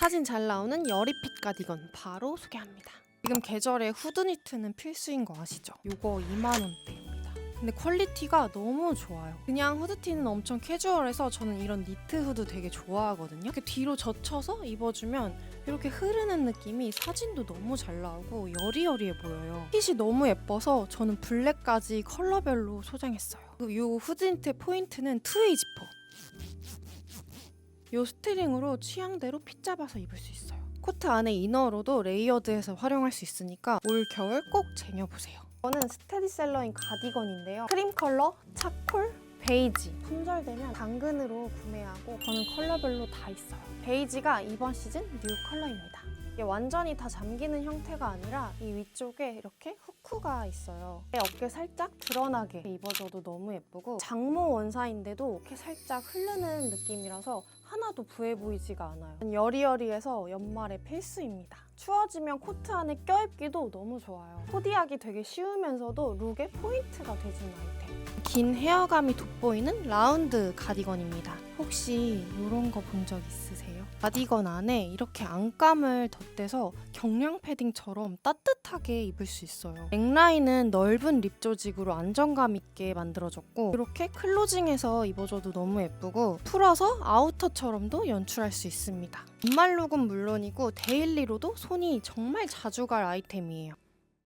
사진 잘 나오는 여리핏 가디건 바로 소개합니다. 지금 계절에 후드니트는 필수인 거 아시죠? 요거 2만 원대입니다. 근데 퀄리티가 너무 좋아요. 그냥 후드티는 엄청 캐주얼해서 저는 이런 니트 후드 되게 좋아하거든요. 이렇게 뒤로 젖혀서 입어주면 이렇게 흐르는 느낌이 사진도 너무 잘 나오고 여리여리해 보여요. 핏이 너무 예뻐서 저는 블랙까지 컬러별로 소장했어요. 이 후드니트의 포인트는 투웨이 지퍼. 이 스트링으로 취향대로 핏 잡아서 입을 수 있어요. 코트 안에 이너로도 레이어드해서 활용할 수 있으니까 올 겨울 꼭 쟁여보세요. 이거는 스테디셀러인 가디건인데요. 크림 컬러, 차콜, 베이지. 품절되면 당근으로 구매하고 저는 컬러별로 다 있어요. 베이지가 이번 시즌 뉴 컬러입니다. 이게 완전히 다 잠기는 형태가 아니라 이 위쪽에 이렇게 후크가 있어요. 어깨 살짝 드러나게 입어줘도 너무 예쁘고 장모 원사인데도 이렇게 살짝 흐르는 느낌이라서 하나도 부해 보이지가 않아요. 여리여리해서 연말에 필수입니다. 추워지면 코트 안에 껴입기도 너무 좋아요. 코디하기 되게 쉬우면서도 룩의 포인트가 돼주는 아이템. 긴 헤어감이 돋보이는 라운드 가디건입니다. 혹시 이런 거 본 적 있으세요? 가디건 안에 이렇게 안감을 덧대서 경량 패딩처럼 따뜻하게 입을 수 있어요. 넥라인은 넓은 립 조직으로 안정감 있게 만들어졌고 이렇게 클로징해서 입어줘도 너무 예쁘고 풀어서 아우터 처럼도 연출할 수 있습니다. 연말 룩은 물론이고 데일리로도 손이 정말 자주 갈 아이템이에요.